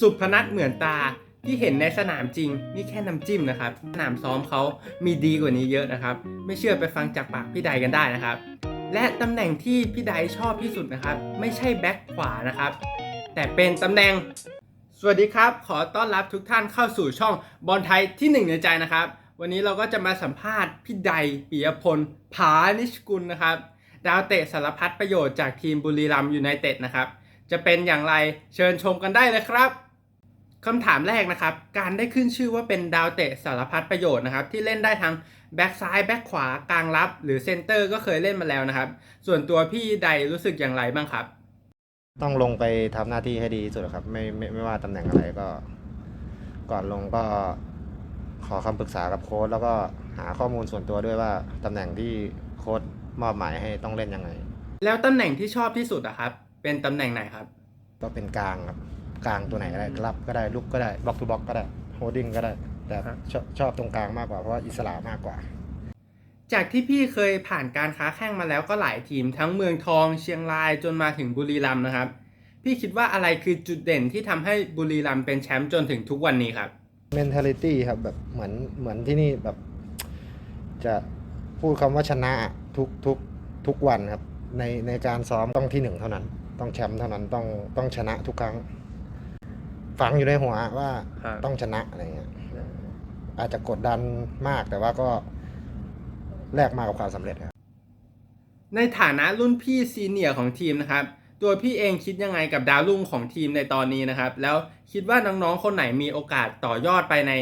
สุพนัทเหมือนตาที่เห็นในสนามจริง นี่แค่น้ำจิ้มนะครับ สนามซ้อมเขามีดีกว่านี้เยอะนะครับ ไม่เชื่อไปฟังจากปากพี่ใดกันได้นะครับ และตำแหน่งที่พี่ใดชอบที่สุดนะครับ ไม่ใช่แบ็คขวานะครับ แต่เป็นตำแหน่ง สวัสดีครับ ขอต้อนรับทุกท่านเข้าสู่ช่องบอลไทยที่หนึ่งในใจนะครับ วันนี้เราก็จะมาสัมภาษณ์พี่ใดปิยพลผานิชกุลนะครับดาวเตะสารพัดประโยชน์จากทีมบุรีรัมย์ยูไนเต็ดนะครับ จะเป็นอย่างไรเชิญชมกันได้เลยครับ คำถามแรกนะครับ การได้ขึ้นชื่อว่าเป็นดาวเตะสารพัดประโยชน์นะครับ ที่เล่นได้ทั้งแบ็กซ้ายแบ็กขวากลางรับ หรือเซนเตอร์ก็เคยเล่นมาแล้วนะครับ ส่วนตัวพี่ใดรู้สึกอย่างไรบ้างครับ ต้องลงไปทำหน้าที่ให้ดีที่สุดครับไม่ไม่ไม่ว่าตำแหน่งอะไรก็ ก่อนลงก็ขอคำปรึกษากับโค้ชแล้วก็หาข้อมูลส่วนตัวด้วยว่าตำแหน่งที่โค้ชมอบหมายให้ต้องเล่นยังไง แล้วตำแหน่งที่ชอบที่สุดอะครับ เป็นตำแหน่งไหนครับ ก็เป็นกลางครับ กลางตัวไหนก็ได้รับก็ได้ลุกก็ได้บล็อกทูบล็อกก็ได้โฮดดิ้งก็ได้ แต่ครับชอบชอบตรงกลางมากกว่าเพราะว่าอิสระมากกว่า จากที่พี่เคยผ่านการค้าแข่งมาแล้วก็หลายทีม ทั้งเมืองทองเชียงรายจนมาถึงบุรีรัมย์นะครับ พี่คิดว่าอะไรคือจุดเด่นที่ทำให้บุรีรัมย์เป็นแชมป์จนถึงทุกวันนี้ครับ mentality ครับแบบเหมือนเหมือนที่นี่แบบจะพูดคำว่าชนะทุกทุกทุกวันครับในในการซ้อมต้องที่หนึ่งเท่านั้น ต้องแชมป์เท่านั้นต้องต้องชนะทุกครั้ง ฝังอยู่ในหัวว่าครับ ต้องชนะอะไรเงี้ย อาจจะกดดันมากแต่ว่าก็แลกมากับความสำเร็จครับ ในฐานะรุ่นพี่ซีเนียร์ของทีมนะครับ ตัวพี่เองคิดยังไงกับดาวรุ่งของทีมในตอนนี้นะครับ แล้วคิดว่าน้องๆ คนไหนมีโอกาสต่อยอดไปใน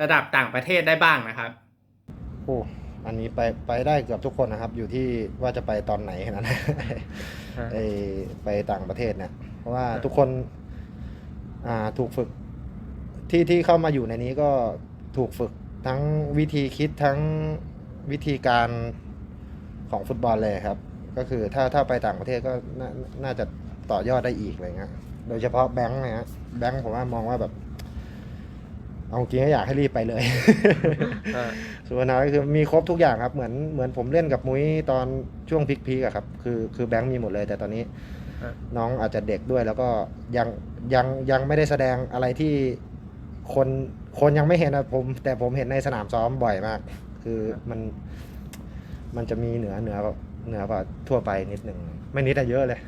ระดับต่างประเทศได้บ้างนะครับ โอ้อันนี้ไปไปได้เกือบทุกคนนะครับ อยู่ที่ว่าจะไปตอนไหนแค่นั้น ไอไปต่างประเทศเนี่ยเพราะว่าครับทุกคนอ่า ถูกฝึกที่ที่เข้ามาอยู่ในนี้ก็ถูกฝึกทั้งวิธีคิดทั้งวิธีการของฟุตบอลเลยครับ ก็คือถ้าถ้าไปต่างประเทศก็นาน่าจะต่อยอดได้อีกอะไรเงี้ยโดยเฉพาะแบงค์นะฮะแบงค์ผมว่ามองว่าแบบ เอาจริงก็อยากให้รีบไปเลยสุวรรณก็คือมีครบทุกอย่างครับ เหมือนเหมือนผมเล่นกับมุ้ยตอนช่วงพีคๆอะครับ คือคือแบงค์มีหมดเลยแต่ตอนนี้ น้องอาจจะเด็กด้วยแล้วก็ยังยังยังไม่ได้แสดงอะไรที่คนคนยังไม่เห็นนะผมแต่ผมเห็นในสนามซ้อมบ่อยมาก คือมันมันจะมีเหนือเหนือกว่าเหนือกว่าทั่วไปนิดหนึ่งไม่นิดอะเยอะเลย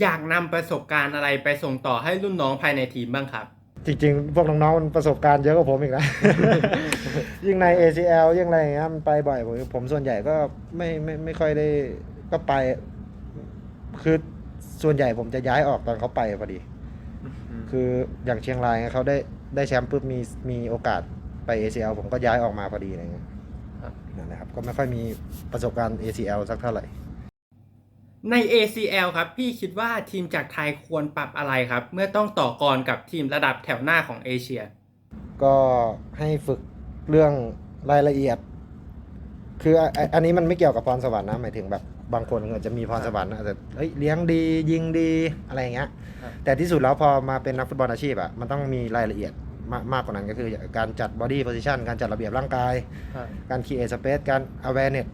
อยากนำประสบการณ์อะไรไปส่งต่อให้รุ่นน้องภายในทีมบ้างครับ จริง ๆ พวกน้องๆมันประสบการณ์เยอะกว่าผมอีกนะยิ่งใน ACL ยิ่งอะไรอย่างเงี้ยมันไปบ่อยผมผมส่วนใหญ่ก็ไม่ไม่ไม่ค่อยได้ ก็ไป คือส่วนใหญ่ผมจะย้ายออกตอนเขาไปพอดี คืออย่างเชียงรายเขาได้ได้แชมป์ปุ๊บมีมีโอกาสไป ACL ผมก็ย้ายออกมาพอดีอะไรเงี้ยครับนั่นแหละครับ ก็ไม่ค่อยมีประสบการณ์ ACL สักเท่าไหร่ ใน ACL ครับ พี่คิดว่าทีมจากไทยควรปรับอะไรครับ เมื่อต้องต่อกรกับทีมระดับแถวหน้าของเอเชีย ก็ให้ฝึกเรื่องรายละเอียด คืออะอะอันนี้มันไม่เกี่ยวกับพรสวรรค์นะหมายถึงแบบ บางคนอาจจะมีพรสวรรค์นะอาจจะเอ้ยเลี้ยงดียิงดีอะไรอย่างเงี้ย ครับ แต่ที่สุดแล้วพอมาเป็นนักฟุตบอลอาชีพอะมันต้องมีรายละเอียดมากมากกว่านั้นก็คือการจัดบอดี้โพซิชันการจัดระเบียบร่างกายการ create space การ awareness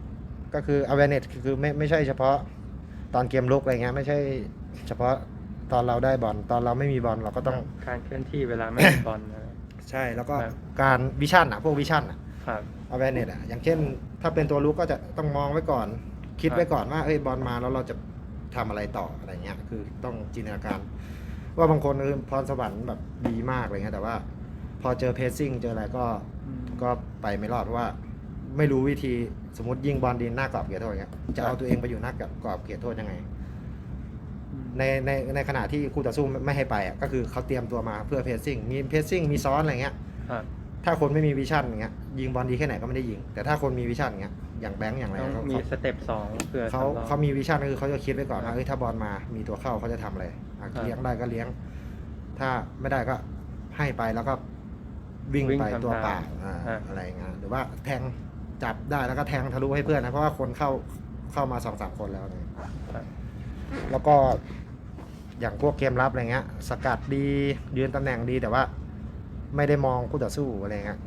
ก็คือ awareness คือคือไม่ไม่ใช่เฉพาะตอนเกมลุกอะไรเงี้ยไม่ใช่เฉพาะตอนเราได้บอลตอนเราไม่มีบอลเราก็ต้องการเคลื่อนที่เวลาไม่มีบอลนะใช่แล้วก็ครับ การวิชั่นอะพวกวิชั่นอะ ครับ awareness อะอย่างเช่น ถ้าเป็นตัวลุกก็จะต้องมองไว้ก่อน คิดครับไว้ก่อนว่าเอ้ยบอลมาแล้วเราจะทำอะไรต่ออะไรเงี้ย คือต้องจินตนาการ ว่าบางคนคือพรสวรรค์แบบดีมากอะไรเงี้ยแต่ว่า พอเจอเพสซิ่งเจออะไรก็ก็ไปไม่รอดเพราะว่า ไม่รู้วิธีสมมติยิงบอลดีหน้ากรอบเขตโทษเงี้ยจะเอาตัวเองไปอยู่หน้ากรอบเขตโทษยังไง ในในในขณะที่คู่ต่อสู้ไม่ไม่ให้ไปอะก็คือเขาเตรียมตัวมาเพื่อเพสซิ่งมีเพสซิ่งมีซ้อนอะไรเงี้ยครับ ถ้าคนไม่มีวิชั่นอย่างเงี้ยยิงบอลดีแค่ไหนก็ไม่ได้ยิง แต่ถ้าคนมีวิชั่นอย่างเงี้ยอย่างแบงค์อย่างไรต้องเขามีเขาสเต็ปสองเพื่อเขาสำรอง เขามีวิชั่นก็คือเขาจะคิดไว้ก่อนว่าเอ้ยถ้าบอลมามีตัวเข้าเขาจะทำอะไรอะครับเลี้ยงได้ก็เลี้ยง ถ้าไม่ได้ก็ให้ไปแล้วก็วิ่งวิ่งไปทำตัวทางเปล่าอ่าอ่า อะไรเงี้ยหรือว่าแทงจับได้แล้วก็แทงทะลุให้เพื่อนนะเพราะว่าคนเข้าเข้ามาสองสามคนแล้วเนี่ย ครับ แล้วก็อย่างพวกเกมรับอะไรเงี้ย สกัดดียืนตำแหน่งดีแต่ว่า ไม่ได้มองคู่ต่อสู้อะไรเงี้ย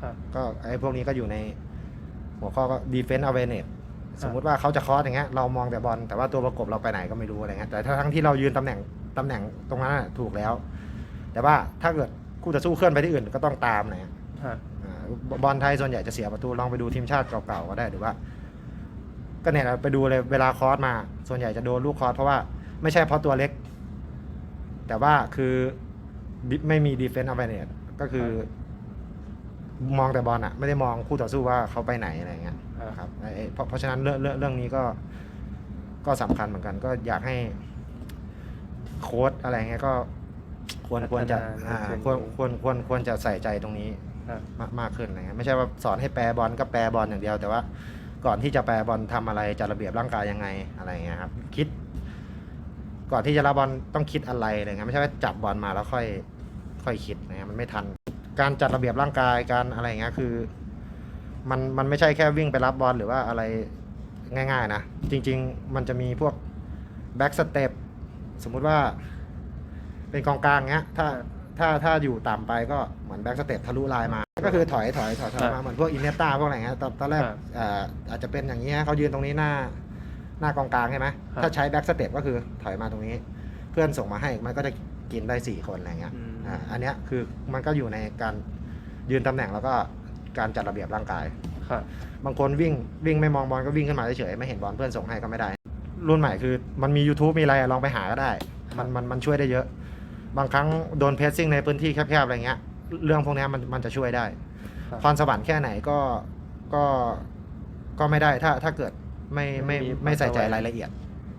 ครับ ก็ไอ้พวกนี้ก็อยู่ในหัวข้อก็ defense awareness สมมุติว่าเขาจะคอสอย่างเงี้ยเรามองแต่บอลแต่ว่าตัวประกบเราไปไหนก็ไม่รู้อะไรเงี้ยแต่ถ้าทั้งที่เรายืนตำแหน่งตำแหน่งตรงนั้นน่ะถูกแล้ว แต่ว่าถ้าเกิดคู่จะสู้เคลื่อนไปที่อื่นก็ต้องตามนะฮะอ่าบอลไทยส่วนใหญ่จะเสียประตูลองไปดูทีมชาติเก่าๆก็ได้หรือว่า ก็เนี่ยเราไปดูเลยเวลาคอสมา ส่วนใหญ่จะโดนลูกคอสเพราะว่าไม่ใช่เพราะตัวเล็ก แต่ว่าคือดิ ไม่มีดีเฟนต์เอาไปเนี่ยก็คือ มองแต่บอลอะไม่ได้มองคู่ต่อสู้ว่าเขาไปไหนอะไรเงี้ยฮะนะครับไอ้ไอ้เพราะเพราะฉะนั้นเรื่องเรื่องเรื่องนี้ก็ก็สำคัญเหมือนกัน ก็อยากให้ โค้ดอะไรเงี้ยก็ ควรควรจะอ่าควรควรควรควรจะใส่ใจตรงนี้ฮะมากมากขึ้นอะไรเงี้ยไม่ใช่ว่าสอนให้แปรบอลก็แปรบอลอย่างเดียว แต่ว่าก่อนที่จะแปรบอลทำอะไรจัดระเบียบร่างกายยังไงอะไรเงี้ยครับคิด ก่อนที่จะรับบอลต้องคิดอะไรอะไรเงี้ยไม่ใช่ว่าจับบอลมาแล้วค่อย ค่อยคิดนะฮะมันไม่ทัน การจัดระเบียบร่างกายการอะไรเงี้ยคือ มันมันไม่ใช่แค่วิ่งไปรับบอลหรือว่าอะไรง่าย ๆ นะ จริง ๆ มันจะมีพวกแบ็กสเต็ปสมมุติว่าเป็นกองกลางเงี้ยถ้าถ้าถ้าอยู่ต่ำไปก็เหมือนแบ็กสเต็ปทะลุลายมา ก็คือถอยถอยถอยถอยมาเหมือนพวกอินเนต้าพวกอะไรเงี้ยตอนตอนแรกครับอ่าอาจจะเป็นอย่างนี้ฮะเขายืนตรงนี้หน้าหน้ากองกลางใช่ไหมครับถ้าใช้แบ็กสเต็ปก็คือถอยมาตรงนี้ เพื่อนส่งมาให้มันก็จะกินได้สี่คนอะไรเงี้ย อืมอ่าอันเนี้ยคือมันก็อยู่ในการยืนตำแหน่งแล้วก็การจัดระเบียบร่างกาย ครับ บางคนวิ่งวิ่งไม่มองบอลก็วิ่งขึ้นมาเฉยๆไม่เห็นบอลเพื่อนส่งให้ก็ไม่ได้ รุ่นใหม่คือมันมี YouTube มีอะไรอะลองไปหาก็ได้ มันมันมันช่วยได้เยอะ บางครั้งโดนเพสซิ่งในพื้นที่แคบๆอะไรเงี้ย เรื่องพวกเนี้ยมันมันจะช่วยได้ครับ พรสวรรค์แค่ไหนก็ก็ก็ไม่ได้ถ้าถ้าเกิดไม่ไม่ไม่มีไม่ใส่ใจพรสวรรค์รายละเอียด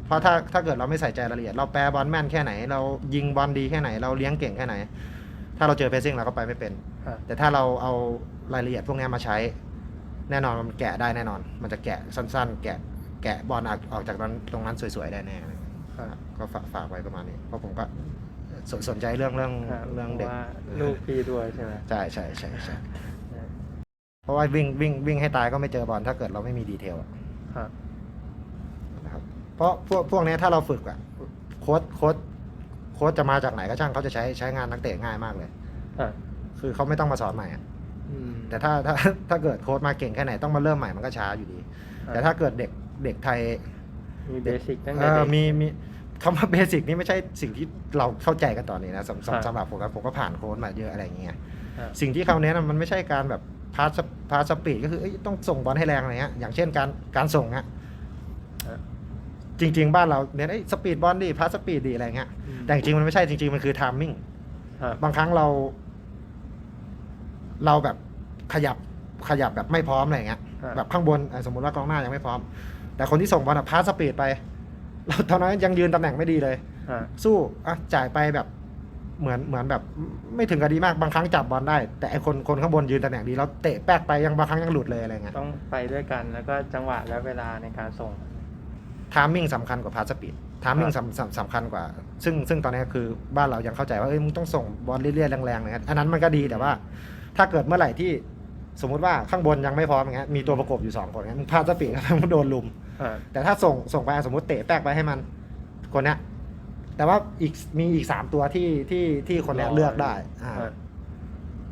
เพราะถ้าถ้าเกิดเราไม่ใส่ใจรายละเอียด เราแปรบอลแม่นแค่ไหน เรายิงบอลดีแค่ไหน เราเลี้ยงเก่งแค่ไหน ถ้าเราเจอเพสซิ่งเราก็ไปไม่เป็น ฮะ แต่ถ้าเราเอารายละเอียดพวกนี้มาใช้ แน่นอนมันแกะได้แน่นอน มันจะแกะสั้น ๆ แกะแกะบอลออกออกจากนั้นตรงนั้นสวยๆได้แน่เลยครับ ก็ฝากฝากไว้ประมาณนี้เพราะผมก็สนสนใจเรื่องเรื่องฮะเรื่องเด็ก พาะว่าลูกพี่ด้วยใช่ไหมใช่ใช่ใช่ใช่เพราะว่าวิ่งวิ่งวิ่งให้ตายก็ไม่เจอบอลถ้าเกิดเราไม่มีดีเทลอะ ครับนะครับ เพราะพวกพวกนี้ถ้าเราฝึกอะโค้ดโค้ดโค้ดจะมาจากไหนก็ช่างเขาจะใช้ใช้งานนักเตะง่ายมากเลยฮะคือเขาไม่ต้องมาสอนใหม่อะอืม แต่ถ้าถ้าถ้าเกิดโค้ดมาเก่งแค่ไหนต้องมาเริ่มใหม่มันก็ช้าอยู่ดี ครับ แต่ถ้าเกิดเด็กเด็กไทยมีเบสิกตั้งเอแต่อเด็ก มีมีคำว่าเบสิกนี่ไม่ใช่สิ่งที่เราเข้าใจกันตอนนี้นะสำครับสำสำหรับผมนะผมก็ผ่านโค้ดมาเยอะอะไรอย่างเงี้ยฮะสิ่งที่เขาเน้นนะมันไม่ใช่การแบบพาสพาสปีดก็คือเอ้ยต้องส่งบอลให้แรงอะไรเงี้ยอย่างเช่นการการส่งอะฮะ จริง ๆ บ้านเราเน้นไอ้สปีดบอลดีพาสปีดดีอะไรเงี้ยอืม แต่จริงๆมันไม่ใช่จริง ๆ มันคือทามมิ่งครับ บางครั้งเรา เราแบบขยับขยับแบบไม่พร้อมอะไรเงี้ยฮะแบบข้างบนอะสมมติว่ากองหน้ายังไม่พร้อม แต่คนที่ส่งบอลอะพาสปีดไป เราตอนนั้นยังยืนตำแหน่งไม่ดีเลย ฮะสู้อะจ่ายไปแบบเหมือนเหมือนแบบไม่ถึงกับดีมากบางครั้งจับบอลได้ แต่ไอคนคนข้างบนยืนตำแหน่งดีแล้วเตะแป๊กไปยังบางครั้งยังหลุดเลยอะไรเงี้ย ต้องไปด้วยกันแล้วก็จังหวะและเวลาในการส่ง ทามมิ่งสำคัญกว่าพาสปีดทามมิ่งครับสำสำสำคัญกว่า ซึ่งซึ่งตอนนี้คือบ้านเรายังเข้าใจว่าเอ้ยมึงต้องส่งบอลเรื่อยๆแรงๆนะครับอันนั้นมันก็ดีแต่ว่า ถ้าเกิดเมื่อไหร่ที่สมมุติว่าข้างบนยังไม่พร้อมอย่างเงี้ยมีตัวประกบอยู่สองคนเงี้ยมึงพาสปีดมึงโดนลุมฮะแต่ถ้าส่งส่งไปสมมติเตะแป๊กไปให้มันคนเนี้ยแต่ว่าอีกมีอีกสามตัวที่ที่ที่คนเนี้ยเลือกได้อ่าฮะ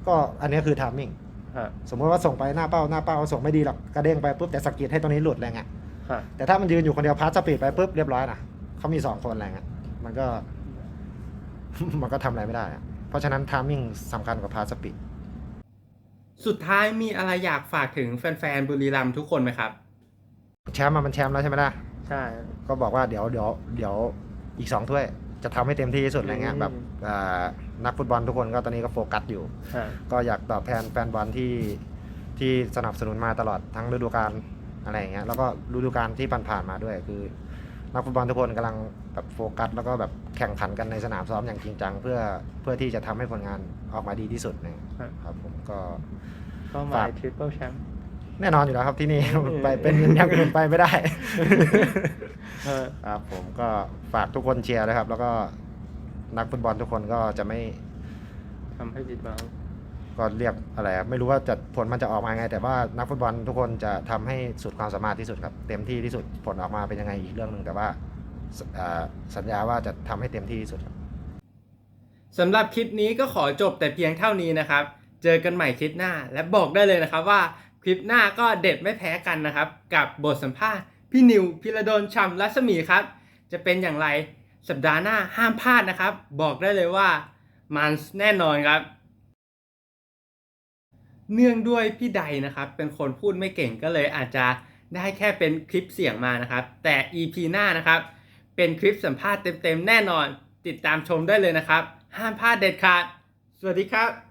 ก็อันนี้คือทามมิ่งฮะสมมติว่าส่งไปหน้าเป้าหน้าเป้าส่งไม่ดีหรอกกระเด้งไปปุ๊บแต่สะกิดให้ตัวนี้หลุดอะไรเงี้ย ฮะแต่ถ้ามันยืนอยู่คนเดียวพาสสปีดไปปุ๊บเรียบร้อยนะเขามีสองคนอะไรเงี้ยมันก็ มันก็ทำอะไรไม่ได้อะเพราะฉะนั้นทามมิ่งสำคัญกว่าพาสสปีดสุดท้ายมีอะไรอยากฝากถึงแฟนๆบุรีรัมย์ทุกคนไหมครับ แชมป์มามันแชมป์แล้วใช่ไหมล่ะ ใช่ ก็บอกว่าเดี๋ยวเดี๋ยวเดี๋ยวอีกสองถ้วย จะทำให้เต็มที่ที่สุดอะไรเงี้ยอืม แบบอ่านักฟุตบอลทุกคนก็ตอนนี้ก็โฟกัสอยู่ ฮะก็อยากตอบแทนแฟนบอลที่ที่สนับสนุนมาตลอดทั้งฤดูกาล อะไรอย่างเงี้ยแล้วก็ฤดูกาลที่ผ่านๆมาด้วยคือ นักฟุตบอลทุกคนกำลังแบบโฟกัส แล้วก็แบบแข่งขันกันในสนามซ้อมอย่างจริงจังเพื่อเพื่อที่จะทำให้ผลงานออกมาดีที่สุดนะครับครับผมก็ก็หมายฝากทริปเปิลแชมป์แน่นอนอยู่แล้วครับที่นี่อืมไปเป็นอย่างอื่นไปไม่ได้ฮะครับผมก็ฝากทุกคนเชียร์นะครับ แล้วก็นักฟุตบอลทุกคนก็จะไม่ทำให้ผิดหวัง ก็เรียกอะไรไม่รู้ว่าจะผลมันจะออกมาไง แต่ว่านักฟุตบอลทุกคนจะทำให้สุดความสามารถที่สุดครับเต็มที่ที่สุดผลออกมาเป็นยังไงอีกเรื่องหนึ่งแต่ว่าสัญญาว่าจะทำให้เต็มที่ที่สุดครับสำหรับคลิปนี้ก็ขอจบแต่เพียงเท่านี้นะครับ เจอกันใหม่คลิปหน้า และบอกได้เลยนะครับว่าคลิปหน้าก็เด็ดไม่แพ้กันนะครับ กับบทสัมภาษณ์พี่นิวพิรดลชัมรัศมีครับ จะเป็นอย่างไรสัปดาห์หน้าห้ามพลาดนะครับ บอกได้เลยว่ามันแน่นอนครับ เนื่องด้วยพี่ใดนะครับเป็นคนพูดไม่เก่งก็เลยอาจจะได้แค่เป็นคลิปเสียงมานะครับ แต่ EP หน้านะครับ เป็นคลิปสัมภาษณ์เต็มๆ แน่นอน ติดตามชมได้เลยนะครับ ห้ามพลาดเด็ดขาด สวัสดีครับ